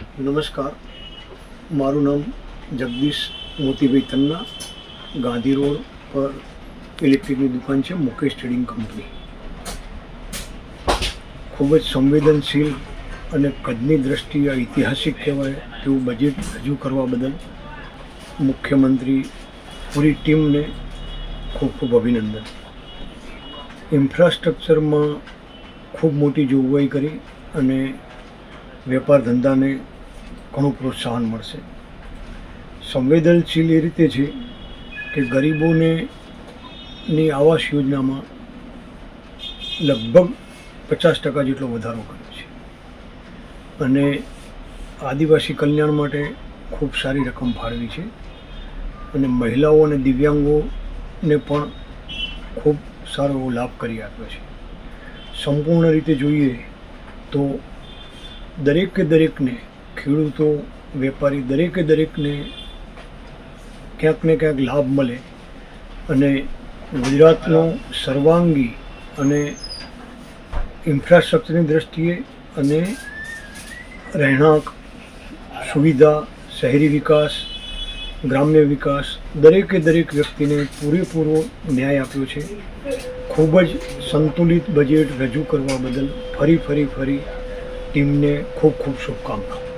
નમસ્કાર. મારું નામ જગદીશ મોતીભાઈ તન્ના, ગાંધી રોડ પર ઇલેક્ટ્રિકની દુકાન છે મુકેશ ટ્રેડિંગ કંપની. ખૂબ જ સંવેદનશીલ અને કદની દ્રષ્ટિએ ઐતિહાસિક કહેવાય તેવું બજેટ રજૂ કરવા બદલ મુખ્યમંત્રી પૂરી ટીમને ખૂબ ખૂબ અભિનંદન. ઇન્ફ્રાસ્ટ્રક્ચરમાં ખૂબ મોટી જોગવાઈ કરી અને વેપાર ધંધાને ઘણું પ્રોત્સાહન મળશે. સંવેદનશીલ એ રીતે છે કે ગરીબોને ની આવાસ યોજનામાં લગભગ પચાસ ટકા જેટલો વધારો કર્યો છે. અને આદિવાસી કલ્યાણ માટે ખૂબ સારી રકમ ફાળવી છે. અને મહિલાઓ અને દિવ્યાંગોને પણ ખૂબ સારો એવો લાભ કરી આપ્યો છે. સંપૂર્ણ રીતે જોઈએ તો દરેકે દરેકને ખેડૂતો, વેપારી દરેકે દરેકને ક્યાંક ને ક્યાંક લાભ મળે અને ગુજરાતનો સર્વાંગી અને ઇન્ફ્રાસ્ટ્રક્ચરની દ્રષ્ટિએ અને રહેણાંક, સુવિધા, શહેરી વિકાસ, ગ્રામ્ય વિકાસ દરેકે દરેક વ્યક્તિને પૂરેપૂરો ન્યાય આપ્યો છે. ખૂબ જ સંતુલિત બજેટ રજૂ કરવા બદલ ફરી ફરી ફરી ટીમને ખૂબ ખૂબ શુભકામનાઓ.